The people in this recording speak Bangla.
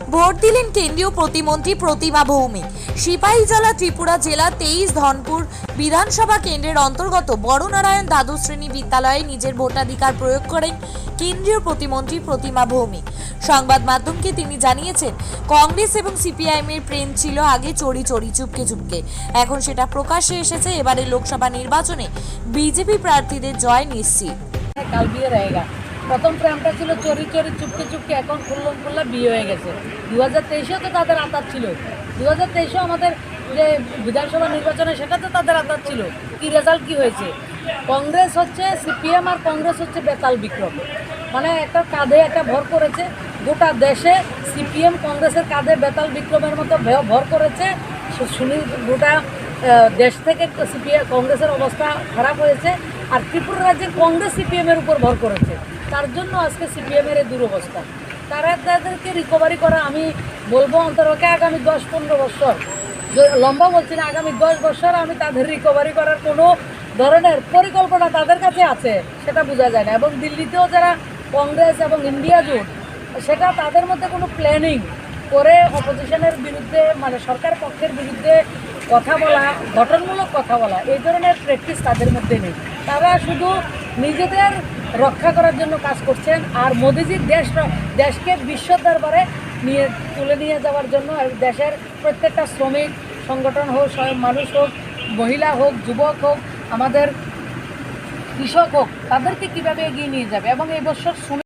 ভোট দিলেন কেন্দ্রীয় প্রতিমন্ত্রী প্রতিমা ভৌমিক। সিপাহীজলা ত্রিপুরা জেলা তেইশ ধনপুর বিধানসভা কেন্দ্রের অন্তর্গত বড়নারায়ণ দ্বাদশ শ্রেণি বিদ্যালয়ে নিজের ভোটাধিকার প্রয়োগ করেন কেন্দ্রীয় প্রতিমন্ত্রী প্রতিমা ভৌমিক। সংবাদ মাধ্যমকে তিনি জানিয়েছেন, কংগ্রেস এবং সিপিআইএম এর প্রেম ছিল আগে চড়ি চড়ি, চুপকে চুপকে। এখন সেটা প্রকাশ্যে এসেছে এবারে লোকসভা নির্বাচনে বিজেপি প্রার্থীদের জয় নিশ্চিত। প্রথম প্রেমটা ছিল চোরি চোরি, চুপকে চুপকে এখন খুল্লম খুল্লা বিয়ে হয়ে গেছে। দু হাজার তেইশেও তো তাদের আতাত ছিল। দু হাজার তেইশেও আমাদের যে বিধানসভা নির্বাচনে সেটা তো তাদের আতাত ছিল। কি রেজাল্ট কি হয়েছে? কংগ্রেস হচ্ছে সিপিএম আর কংগ্রেস হচ্ছে বেতাল বিক্রম। মানে একটা কাঁধে একটা ভর করেছে, গোটা দেশে সিপিএম কংগ্রেসের কাঁধে বেতাল বিক্রমের মতো ভর করেছে। সুনীল গোটা দেশ থেকে সিপিএম কংগ্রেসের অবস্থা খারাপ হয়েছে। আর ত্রিপুরা রাজ্যে কংগ্রেস সিপিএমের উপর ভর করেছে। তার জন্য আজকে সিপিএম এর এই দুরবস্থা। তারা তাদেরকে রিকভারি করা আমি বলব অন্তরকে আগামী দশ পনেরো বছর। লম্বা বলছি না, আগামী দশ বছর আমি তাদের রিকভারি করার কোনো ধরনের পরিকল্পনা তাদের কাছে আছে, সেটা বোঝা যায় না। এবং দিল্লিতেও যারা কংগ্রেস এবং ইন্ডিয়া জোট, সেটা তাদের মধ্যে কোনো প্ল্যানিং করে অপোজিশনের বিরুদ্ধে মানে সরকার পক্ষের বিরুদ্ধে কথা বলা, গঠনমূলক কথা বলা, এই ধরনের প্র্যাকটিস তাদের মধ্যে নেই। তারা শুধু নিজেদের রক্ষা করার জন্য কাজ করছেন আর মোদিজির দেশ দেশকে বিশ্ব দরবারে নিয়ে, তুলে নিয়ে যাওয়ার জন্য দেশের প্রত্যেকটা শ্রমিক, সংগঠন হোক, স্বয়ং মানুষ হোক, মহিলা হোক, যুবক হোক, আমাদের কৃষক হোক, তাদেরকে কীভাবে এগিয়ে নিয়ে যাবে? এবং এই বছর